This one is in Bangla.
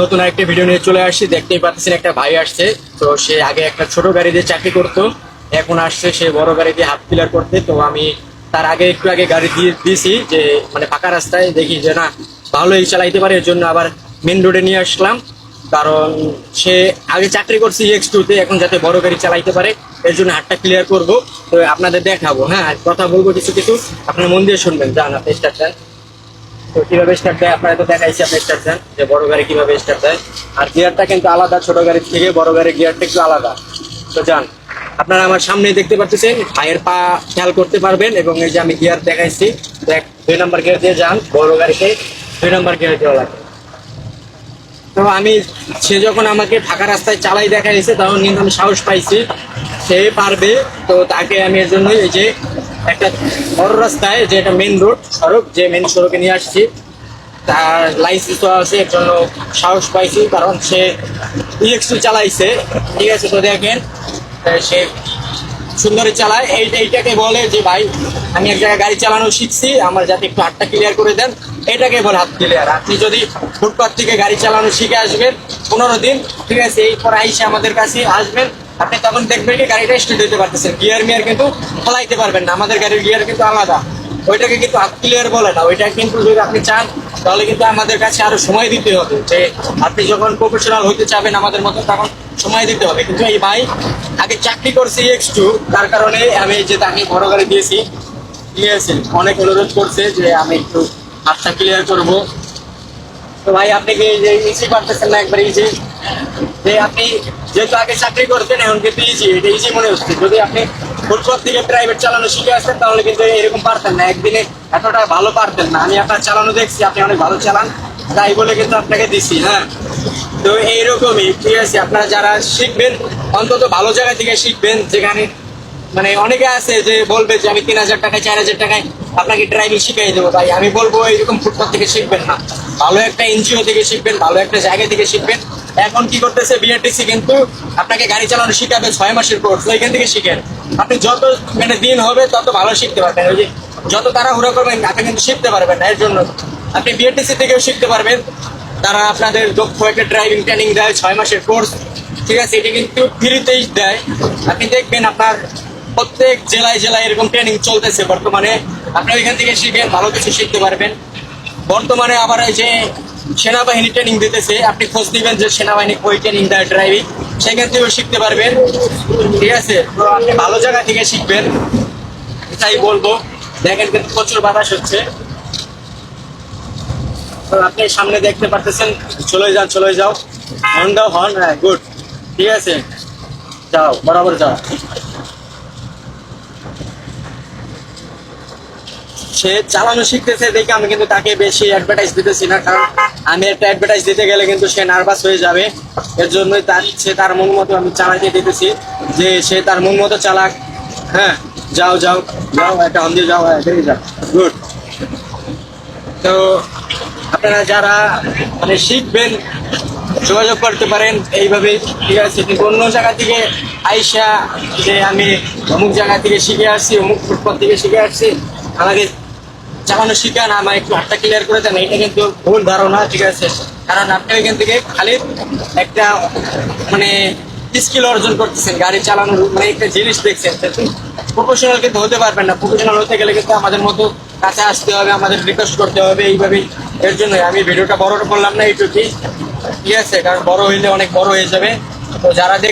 নতুন একটা ভিডিও নিয়ে চলে আসছি। দেখতেই পাচ্ছেন একটা ভাই আসছে। তো সে আগে একটা ছোট গাড়ি দিয়ে চাকরি করতো, এখন আসছে সে বড় গাড়ি দিয়ে হাফ ক্লিয়ার করতে। তো আমি তার আগে একটু আগে গাড়ি দিয়ে দিয়েছি যে মানে ফাঁকা রাস্তায় দেখি যে না, ভালোই চালাইতে পারে, এর জন্য আবার মেন রোডে নিয়ে আসলাম। কারণ সে আগে চাকরি করছে এক্স টুতে এখন যাতে বড় গাড়ি চালাইতে পারে, এর জন্য হাতটা ক্লিয়ার করব। তো আপনাদের দেখাবো হ্যাঁ কথা বলব কিছু কিছু। আপনার মন দিয়ে শুনবেন যান আপনি তো কীভাবে স্টার্ট দেয়? আপনারা তো দেখাইছি আপনি স্টার্ট দেন, যে বড় গাড়ি কীভাবে স্টার্ট দেয়। আর গিয়ারটা কিন্তু আলাদা, ছোট গাড়ির থেকে বড় গাড়ির গিয়ারটা একটু আলাদা। তো যান, আপনারা আমার সামনে দেখতে পাচ্ছেন ভাইয়ের পা খেয়াল করতে পারবেন, এবং এই যে আমি গিয়ার দেখাইছি, দেখ, দুই নম্বর গিয়ার দিয়ে যান, বড় গাড়িতে দুই নম্বর গিয়ার দেওয়া লাগে তো আমি, সে যখন আমাকে ফাঁকা রাস্তায় চালাই দেখাইছে, তখন কিন্তু আমি সাহস পাইছি, সে পারবে। তো তাকে আমি এর জন্য এই যে একটা বড় রাস্তায় যে একটা মেন রোড সড়ক, যে মেন সড়কে নিয়ে আসছি। তার লাইসেন্স তো আছে, এর জন্য সাহস পাইছি, কারণ সে ইএক্সটু চালাইছে। ঠিক আছে, তো দেখেন সে সুন্দরী চালায়। এই এইটাকে বলে যে, ভাই, আমি এক জায়গায় গাড়ি চালানো শিখছি, আমার যাতে একটু হাতটা ক্লিয়ার করে দেন। এটাকে বলে হাত ক্লিয়ার আপনি যদি ফুটপাথ থেকে গাড়ি চালানো শিখে আসবেন, পনেরো দিন, ঠিক আছে এরপর আইসে আমাদের কাছে আসবেন। আপনি তখন দেখবেন কি গাড়িটা স্টার্ট দিতে পারতেছেন গিয়ার মিয়ার কিন্তু ফলাইতে পারবেন না, আমাদের গাড়ির গিয়ার কিন্তু আলাদা। ওইটাকে কিন্তু হাত ক্লিয়ার বলে না, ওইটা কিন্তু যদি আপনি চান, তাহলে কিন্তু আমাদের কাছে আরও সময় দিতে হবে, যে আপনি যখন প্রফেশনাল হতে চাবেন আমাদের মতো, তখন সময় দিতে হবে। কিন্তু এই ভাই আগে চাকরি করছি এক্স টু তার কারণে আমি যে তাকে বড় গাড়ি দিয়েছি ঠিক অনেক অনুরোধ করছে যে আমি একটু হাতটা ক্লিয়ার করব। তো ভাই, আপনি কি যে ইজি পারতেছেন না একবার ইজি যে আপনি যেহেতু আগে চাকরি করতেন, এখন কিন্তু ইজি এটা ইজি মনে হচ্ছে। যদি আপনি ফুটপাথ থেকে প্রাইভেট চালানো শিখে আসতেন, তাহলে কিন্তু এরকম পারতেন না। একদিনে এতটা ভালো পারতেন না। আমি আপনার চালানো দেখছি, আপনি অনেক ভালো চালান। তাই বলে কিন্তু আপনাকে দিছি হ্যাঁ? তো এইরকমই, ঠিক আছে। আপনারা যারা শিখবেন, অন্তত ভালো জায়গা থেকে শিখবেন। যেখানে মানে অনেকে আছে যে বলবে যে আমি তিন হাজার টাকায়, চার হাজার টাকায় আপনাকে ড্রাইভিং শিখিয়ে দেবো। ভাই আমি বলব এরকম ফুটপাথ থেকে শিখবেন না। ভালো একটা এনজিও থেকে শিখবেন, ভালো একটা জায়গা থেকে শিখবেন। এখন কি করতেছে বিআরটিসি কিন্তু আপনাকে গাড়ি চালানো শিখাবে ছয় মাসের কোর্স এখান থেকে শিখেন। আপনি যত মানে দিন হবে, তত ভালো শিখতে পারবেন। ওই যে যত তারা তাড়াহুড়া করবেন, আপনি কিন্তু শিখতে পারবেন না, এর জন্য। আপনি বিআরটিসি থেকেও শিখতে পারবেন। তারা আপনাদের দক্ষ একটা ড্রাইভিং ট্রেনিং দেয়, ছয় মাসের কোর্স ঠিক আছে, এটি কিন্তু ফ্রিতেই দেয়। আপনি দেখবেন আপনার প্রত্যেক জেলায় জেলায় এরকম ট্রেনিং চলতেছে বর্তমানে। আপনি ওইখান থেকে শিখবেন ভালো কিছু শিখতে পারবেন। বর্তমানে আবার এই যে সেনাবাহিনী ট্রেনিং দিতেছে। আপনি খোঁজ দিবেন যে সেনাবাহিনী কই ট্রেনিং দেয় ড্রাইভিং সেখান থেকেও শিখতে পারবেন। ঠিক আছে? তো আপনি ভালো জায়গা থেকে শিখবেন। তাই বলব। দেখেন কিন্তু প্রচুর বাতাস হচ্ছে। আপনি সামনে দেখতে পারতেছেন। চলে যান, চলে যাও। হর্ন দাও, হর্ন। হ্যাঁ গুড। ঠিক আছে? যাও, বরাবর যাও। সে চালানো শিখতেছে, দেখে আমি কিন্তু তাকে বেশি অ্যাডভার্টাইজ দিতেছি না, কারণ আমি একটা অ্যাডভার্টাইজ দিতে গেলে কিন্তু সে নার্ভাস হয়ে যাবে। এর জন্যই তার, সে তার মন মতো আমি চালাইতে দিতেছি, যে সে তার মন মতো চালাক। হ্যাঁ যাও যাও যাও, একটা হন দিয়ে যাও হ্যাঁ বেরিয়ে যাও। গুড তো আপনারা যারা মানে শিখবেন, যোগাযোগ করতে পারেন এইভাবে ঠিক আছে? কিন্তু অন্য জায়গা থেকে আইসা যে আমি অমুক জায়গা থেকে শিখে আসছি, অমুক ফুটপাথ থেকে শিখে আসছি আমাকে চালানো শিখান আমার একটু হাতটা ক্লিয়ার করে দেন এটা কিন্তু ভুল ধারণা, ঠিক আছে? কারণ আপনি ওইখান থেকে খালি একটা মানে স্কিল অর্জন করতেছেন, গাড়ি চালানোর মানে একটা জিনিস দেখছেন। প্রফেশনাল কিন্তু হতে পারবেন না প্রফেশনাল হতে গেলে কিন্তু আমাদের মতো কাছে আসতে হবে, আমাদের রিকোয়েস্ট করতে হবে, এইভাবেই। এর জন্য আমি ভিডিওটা বড় করলাম না, এইটুকুই। ঠিক আছে, কারণ বড় হইলে অনেক বড় হয়ে যাবে। তো যারা দেখ